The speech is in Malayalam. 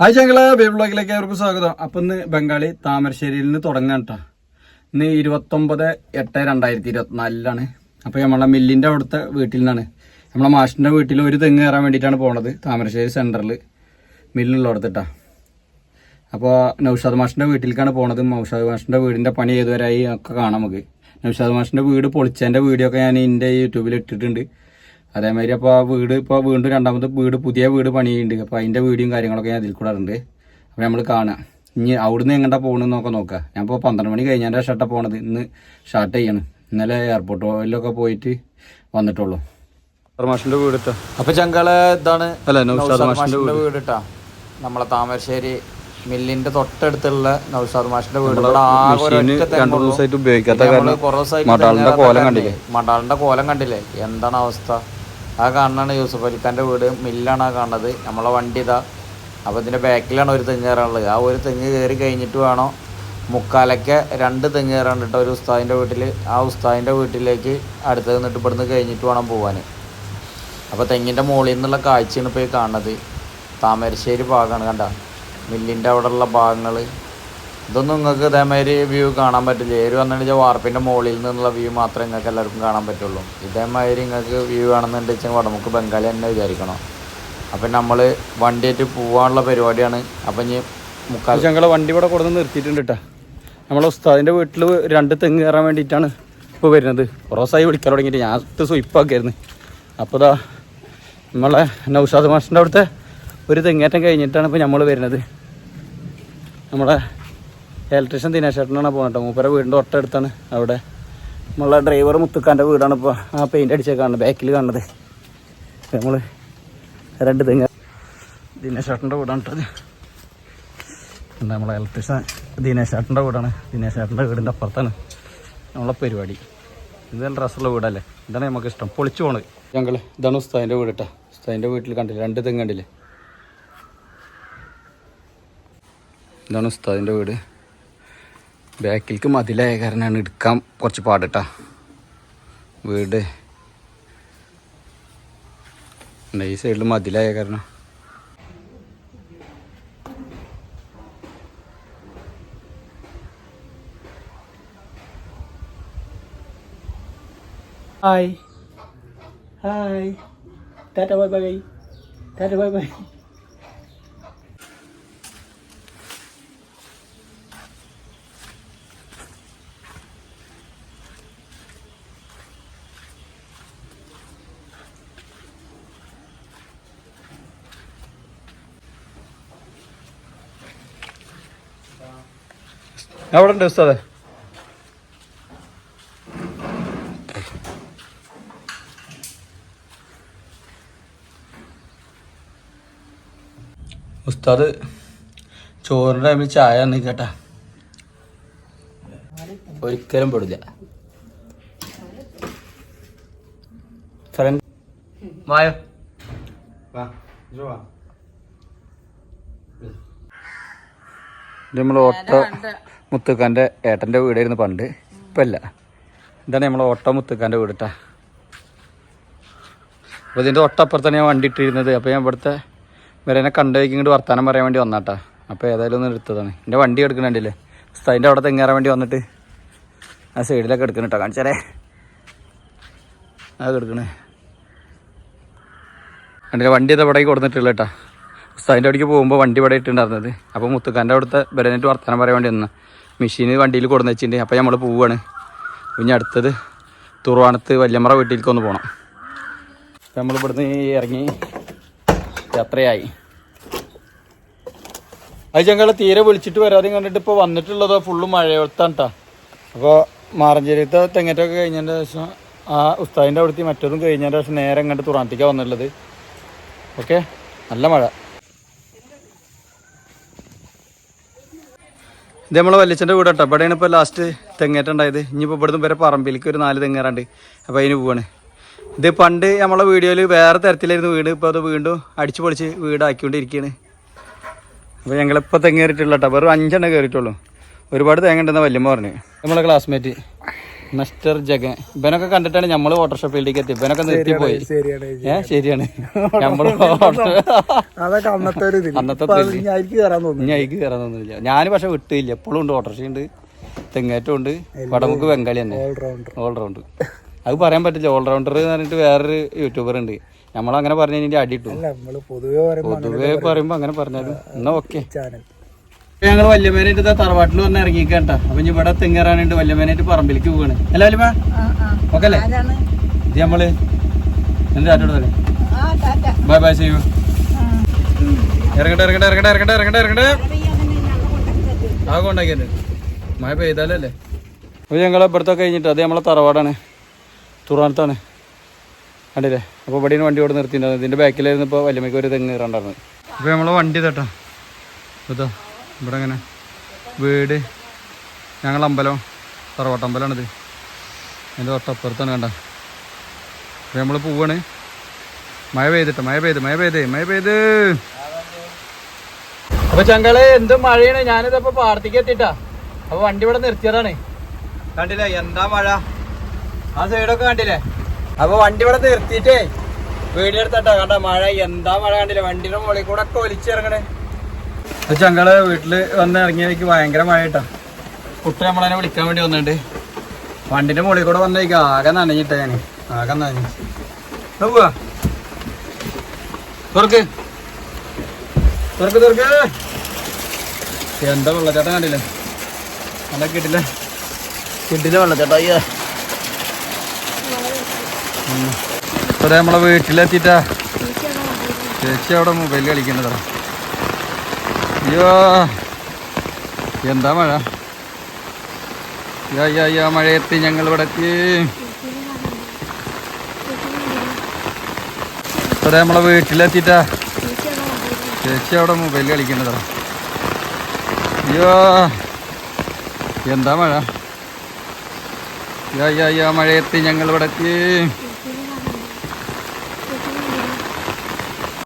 ഹായ് ചങ്ങളെ ബേബി ബ്ലോഗിലേക്ക് അവർക്ക് സ്വാഗതം. അപ്പം ഇന്ന് ബംഗാളി താമരശ്ശേരിയിൽ നിന്ന് തുടങ്ങാൻ കേട്ടോ. ഇന്ന് ഇരുപത്തൊമ്പത് എട്ട് രണ്ടായിരത്തി ഇരുപത്തിനാലിലാണ്. അപ്പൊ നമ്മളെ മില്ലിന്റെ അവിടുത്തെ വീട്ടിൽ നിന്നാണ്. നമ്മളെ മാഷിന്റെ വീട്ടിൽ ഒരു തെങ്ങ് കയറാൻ വേണ്ടിയിട്ടാണ് പോണത് താമരശ്ശേരി സെന്ററിൽ മില്ലിനുള്ളടത്തിട്ടാ അപ്പോൾ നൗഷാദ് മാഷിന്റെ വീട്ടിലേക്കാണ് പോണത്. നൗഷാദ് മാഷിന്റെ വീടിന്റെ പണി ഏതുവരായി ഒക്കെ കാണാം നമുക്ക്. നൗഷാദ് മാഷിന്റെ വീട് പൊളിച്ചതിന്റെ വീഡിയോ ഒക്കെ ഞാൻ എന്റെ യൂട്യൂബിൽ ഇട്ടിട്ടുണ്ട്. അതേമാതിരി അപ്പോൾ ആ വീട് ഇപ്പോൾ വീണ്ടും രണ്ടാമത് വീട് പുതിയ വീട് പണിയുണ്ട്. അപ്പോൾ അതിന്റെ വീഡിയോയും കാര്യങ്ങളൊക്കെ ഞാൻ അതിൽ കൂടെ ഉണ്ട് അപ്പോൾ നമ്മൾ കാണാം. ഇനി അവിടുന്ന് എങ്ങോട്ടാ പോകണമെന്ന് നോക്കാം. ഞാൻ ഇപ്പോൾ പന്ത്രണ്ട് മണി കഴിഞ്ഞാൽ ഷർട്ടാണ് പോണത്. ഇന്ന് ഷർട്ട് ചെയ്യണം. ഇന്നലെ എയർപോർട്ടിലൊക്കെ പോയിട്ട് വന്നിട്ടുള്ളൂ. മാഷിന്റെ വീട് ഇട്ടോ? അപ്പൊ ചങ്കള ഇതാണ് വീട്. ട്ടാ നമ്മളെ താമരശ്ശേരി മില്ലിന്റെ തൊട്ടടുത്തുള്ള നൗഷാദ് മാഷിന്റെ വീട്. മടാളിന്റെ കോലം കണ്ടില്ലേ? മടാളിന്റെ കോലം കണ്ടില്ലേ? എന്താണ് അവസ്ഥ? ആ കാണാണ് യൂസഫ് അലിഖാന്റെ വീട് മില്ലാണ് ആ കാണുന്നത് നമ്മളെ വണ്ടി ഇതാ. അപ്പോൾ ഇതിന്റെ ബാക്കിലാണ് ഒരു തെങ്ങ് കയറാനുള്ളത്. ആ ഒരു തെങ്ങ് കയറി കഴിഞ്ഞിട്ട് വേണം മുക്കാലയ്ക്ക് രണ്ട് തെങ്ങ് കയറാണ്ടിട്ട് ഒരു ഉസ്താദിന്റെ വീട്ടിൽ. ആ ഉസ്താദിന്റെ വീട്ടിലേക്ക് അടുത്ത് നിന്നിട്ട് ഇവിടുന്ന് കഴിഞ്ഞിട്ട് വേണം പോവാൻ. അപ്പോൾ തെങ്ങിന്റെ മുകളിൽ നിന്നുള്ള കാഴ്ചയാണ് ഇപ്പോൾ ഈ കാണുന്നത്. താമരശ്ശേരി ഭാഗമാണ് കണ്ട. മില്ലിന്റെ അവിടെയുള്ള ഭാഗങ്ങൾ. ഇതൊന്നും നിങ്ങൾക്ക് ഇതേമാതിരി വ്യൂ കാണാൻ പറ്റില്ല. ഏര് വന്നു കഴിഞ്ഞാൽ വാർപ്പിന്റെ മുകളിൽ നിന്നുള്ള വ്യൂ മാത്രമേ നിങ്ങൾക്ക് എല്ലാവർക്കും കാണാൻ പറ്റുള്ളൂ. ഇതേമാതിരി നിങ്ങൾക്ക് വ്യൂ കാണുന്നുണ്ടെങ്കിൽ വടമുക്ക് ബംഗാളി തന്നെ വിചാരിക്കണം. അപ്പം നമ്മൾ വണ്ടിയായിട്ട് പോകാനുള്ള പരിപാടിയാണ്. അപ്പം ഇനി മുക്കാൽ ഞങ്ങളെ വണ്ടി ഇവിടെ കൊടുന്ന് നിർത്തിയിട്ടുണ്ട് കേട്ടോ നമ്മളെ ഉസ്താദിന്റെ വീട്ടിൽ രണ്ട് തെങ്ങ് കയറാൻ വേണ്ടിയിട്ടാണ് ഇപ്പോൾ വരുന്നത്. കുറേ ദിവസമായി വിളിക്കാൻ തുടങ്ങിയിട്ട് ഞാൻ ഇത് സ്വയിപ്പാക്കായിരുന്നു അപ്പോൾ ഇതാ നമ്മളെ നൗഷാദ് മാഷിന്റെ അവിടുത്തെ ഒരു തെങ്ങേറ്റം കഴിഞ്ഞിട്ടാണ് ഇപ്പോൾ നമ്മൾ വരുന്നത്. നമ്മളെ ഇലക്ട്രീഷ്യൻ ദിനേശേട്ടനാണ് പോകുന്നത് മൂപ്പര വീടിന്റെ ഒട്ടടുത്താണ് അവിടെ. നമ്മളെ ഡ്രൈവർ മുത്തുക്കാന്റെ വീടാണ് ഇപ്പോൾ ആ പെയിന്റ് അടിച്ചൊക്കെ കാണുന്നത്. ബാക്കിൽ കാണുന്നത്. നമ്മൾ രണ്ട് തെങ്ങ്. ദിനേശേട്ടന്റെ വീടാണ് കേട്ടത് നമ്മളെ ഇലക്ട്രീഷ്യൻ ദിനേശേട്ടന്റെ വീടാണ്. ദിനേശേട്ടന്റെ വീടിന്റെ അപ്പുറത്താണ് നമ്മളെ പരിപാടി. ഇത് നല്ല രസമുള്ള വീടല്ലേ? ഇതാണ് നമുക്ക് ഇഷ്ടം. പൊളിച്ചു പോണത്. ഞങ്ങൾ ഇതാണ് ഉസ്താദിന്റെ വീട് കേട്ടോ ഉസ്താദിന്റെ വീട്ടിൽ കണ്ടില്ല? രണ്ട് തെങ്ങ് കണ്ടില്ലേ? ഇതാണ് ഉസ്താദിന്റെ വീട്. ബാക്കിലേക്ക് മതിലായ കാരണമാണ് എടുക്കാൻ കുറച്ച് പാടിട്ടാ. വീട്. ഈ സൈഡിൽ മതിലായ കാരണം. Hi hi tata bye bye tata bye bye അവിടെ ഉണ്ട് ഉസ്താദേ ഉസ്താദ് ചോറിന്റെ ടൈമിൽ ചായ തന്നെ കേട്ടാ ഒരിക്കലും പെടില്ല. ഫ്രണ്ട് വായോ നമ്മൾ ഓട്ടോ മുത്തുക്കാന്റെ ഏട്ടന്റെ വീടായിരുന്നു പണ്ട്. ഇപ്പം ഇല്ല ഇതാണ് നമ്മൾ ഓട്ടോ മുത്തുക്കാന്റെ വീട് കേട്ടാ അപ്പോൾ ഇതിന്റെ തൊട്ടപ്പുറത്താണ് ഞാൻ വണ്ടി ഇട്ടിരുന്നത്. അപ്പോൾ ഞാൻ ഇവിടുത്തെ ഇവരെന്നെ കണ്ടുപോയി ഇങ്ങോട്ട് വർത്താനം പറയാൻ വേണ്ടി വന്നാട്ടാ അപ്പോൾ ഏതായാലും ഒന്ന് എടുത്തതാണ്. എന്റെ വണ്ടി എടുക്കണുണ്ടല്ലേ അതിന്റെ അവിടെ തെങ്ങേറാൻ വേണ്ടി വന്നിട്ട്. ആ സൈഡിലൊക്കെ എടുക്കണം കേട്ടോ കാണിച്ചാലേ അതൊക്കെ എടുക്കണേ. എന്റെ വണ്ടി ഇത് ഇവിടേക്ക് കൊടുത്തിട്ടുള്ള കേട്ടാ ഉസ്താദിന്റെ അവിടേക്ക് പോകുമ്പോൾ വണ്ടി ഇവിടെ ഇട്ടുണ്ടായിരുന്നത് അപ്പോൾ മുത്തുക്കാന്റെ അവിടുത്തെ ബരനായിട്ട് വർത്തമാനം പറയാൻ വേണ്ടി വന്നു. മെഷീന് വണ്ടിയിൽ കൊടുന്ന് വെച്ചിട്ടുണ്ട്. അപ്പോൾ നമ്മൾ പോവുകയാണ് ഇനി അടുത്തത് തുറവാണത്ത് വല്യമ്മറ വീട്ടിലേക്ക് ഒന്ന് പോകണം നമ്മൾ ഇവിടുന്ന് ഇറങ്ങി യാത്രയായി. അത് ഞങ്ങൾ തീരെ വിളിച്ചിട്ട് വരാതെ കണ്ടിട്ട് ഇപ്പോൾ വന്നിട്ടുള്ളത് ഫുള്ള് മഴയോർത്താണ് കേട്ടോ അപ്പോൾ മാറഞ്ചേരിത്തെ തെങ്ങറ്റൊക്കെ കഴിഞ്ഞതിന്റെ ശേഷം ആ ഉസ്താദിന്റെ അവിടുത്തെ മറ്റൊന്നും കഴിഞ്ഞതിന്റെ ശേഷം നേരെ ഇങ്ങോട്ട് തുറാന്തിക്കാണ് വന്നിട്ടുള്ളത്. ഓക്കെ നല്ല മഴ. ഇത് നമ്മളെ വല്യച്ഛന്റെ വീട് കേട്ടോ ഇവിടെയാണ് ഇപ്പോൾ ലാസ്റ്റ് തെങ്ങേറ്റം ഉണ്ടായത്. ഇനിയിപ്പോൾ ഇവിടുന്ന് വരെ പറമ്പിലേക്ക് ഒരു നാല് തെങ്ങേറാണ്ട്. അപ്പോൾ അതിന് പോവാണ്. ഇത് പണ്ട് നമ്മളെ വീഡിയോയിൽ വേറെ തരത്തിലായിരുന്നു വീട്. ഇപ്പോൾ അത് വീണ്ടും അടിച്ചു പൊളിച്ച് വീടാക്കിക്കൊണ്ടിരിക്കുകയാണ് അപ്പോൾ ഞങ്ങളിപ്പോൾ തെങ്ങ് കയറിയിട്ടുള്ള കേട്ടോ വെറും അഞ്ചെണ്ണം കയറിയിട്ടുള്ളൂ ഒരുപാട് തേങ്ങ ഉണ്ടെന്ന് വല്യമ്മ പറഞ്ഞു. നമ്മളെ ക്ലാസ്മേറ്റ് മിസ്റ്റർ ജഗൻ. ഇവനൊക്കെ കണ്ടിട്ടാണ് നമ്മൾ ഓട്ടോറിക്ഷ ഫീൽഡിലേക്ക് എത്തി ഇവനൊക്കെ നിർത്തിപ്പോയി. ശരിയാണ് ഏഹ് ശരിയാണ്. അതൊക്കെ അന്നത്തെ കയറാൻ തോന്നുന്നില്ല. ഞാൻ പക്ഷെ വിട്ടില്ല. എപ്പോഴും ഉണ്ട് ഓട്ടോറിക്ഷ ഉണ്ട്. തെങ്ങേറ്റം ഉണ്ട്. വടമുക്ക് ബംഗാളി തന്നെ. ഓൾറൗണ്ടർ ഓൾറൗണ്ട് അത് പറയാൻ പറ്റില്ല. ഓൾറൗണ്ടർ എന്ന് പറഞ്ഞിട്ട് വേറൊരു യൂട്യൂബർ ഉണ്ട്. നമ്മളങ്ങനെ പറഞ്ഞു കഴിഞ്ഞാൽ അടി ഇട്ടു പൊതുവെ പറയുമ്പോ അങ്ങനെ പറഞ്ഞാലും. എന്നാ ഓക്കെ ചാനൽ ഞങ്ങൾ വല്യമേനായിട്ട് തറവാട്ടിൽ വന്ന് ഇറങ്ങിക്കണ്ട അപ്പൊ ഇനി ഇവിടെ തെങ്ങേറാനായിട്ട് വല്യമേനായിട്ട് പറമ്പിലേക്ക് പോവാണ്. അല്ല വല്യമ്മ? ഓക്കെ അല്ലേ ഇത് നമ്മൾ. എന്താ ബൈ ബൈ ചെയ്യൂ ഇറങ്ങട്ടെ ഇറങ്ങട്ടെ ഇറങ്ങട്ടെ ഇറങ്ങട്ടെ ഇറങ്ങട്ടെ ഇറങ്ങട്ടെ. ആ കൊണ്ടാക്കിയല്ലേ? മഴ പെയ്താലല്ലേ? അപ്പോൾ ഞങ്ങൾ ഇവിടുത്തെ കഴിഞ്ഞിട്ട് അത് നമ്മളെ തറവാടാണ്. തുറാനത്താണ്. കണ്ടില്ലേ? അപ്പോൾ ഇവിടെ വണ്ടി ഇവിടെ നിർത്തിയിട്ടുണ്ടായിരുന്നു ഇതിന്റെ ബാക്കിലായിരുന്നു ഇപ്പോൾ വല്യമ്മയ്ക്ക് ഒരു തെങ്ങ് കയറാണ്ടായിരുന്നു അപ്പോൾ നമ്മളെ വണ്ടി തട്ടാ ഇതാ. ഇവിടെ അങ്ങനെ വീട്. ഞങ്ങൾ അമ്പലം തറവാട്ടമ്പലമാണിത് അതിന്റെ തൊട്ടപ്പുറത്താണ് കണ്ട. നമ്മൾ പോവാണ്. മഴ പെയ്തിട്ട് മഴ പെയ്ത് മഴ പെയ്ത് മഴ പെയ്ത്. അപ്പൊ ചങ്കൾ എന്ത് മഴയാണ്? ഞാനിതപ്പോ പാടത്തേക്ക് എത്തിട്ടാ അപ്പൊ വണ്ടി ഇവിടെ നിർത്തിയതാണ്. കണ്ടില്ലേ? എന്താ മഴ? ആ സൈഡൊക്കെ കണ്ടില്ലേ? അപ്പൊ വണ്ടി ഇവിടെ നിർത്തിയിട്ടേ. വീഡിയോ എടുത്തട്ടാ കണ്ട. മഴ എന്താ മഴ കണ്ടില്ലേ? വണ്ടിയുടെ മുകളിൽ കൂടെ ഒക്കെ ഒലിച്ചിറങ്ങണേ. ചങ്കൾ വീട്ടിൽ വന്ന് ഇറങ്ങിയതിക്ക് ഭയങ്കര മഴ കേട്ടാ നമ്മളതിനെ വിളിക്കാൻ വേണ്ടി വന്നിട്ട്. വണ്ടിന്റെ മുകളിൽ കൂടെ വന്നേക്ക് ആകെ നനഞ്ഞിട്ടേ ഞാൻ ആകെ നനഞ്ഞു. പോവാ. തുറക്ക്. തുറക്ക് തുറക്ക്. എന്താ വെള്ളച്ചാട്ടം കണ്ടില്ല? നല്ല കിട്ടില്ല കിട്ടില്ല വെള്ളച്ചാട്ടം അയ്യോ. നമ്മളെ വീട്ടിലെത്തിട്ടാ ചേച്ചി അവിടെ മൊബൈൽ കളിക്കുന്നതാ. അയ്യോ. എന്താ മഴ? അയ്യോ മഴയെത്തി ഞങ്ങൾ ഇവിടെ എത്തി അതെ നമ്മളെ വീട്ടിലെത്തിട്ടാ ചേച്ചി അവിടെ മൊബൈൽ കളിക്കണ്ടതാ അയ്യോ. എന്താ മഴ? അയ്യോ മഴയെത്തി ഞങ്ങൾ ഇവിടെ എത്തി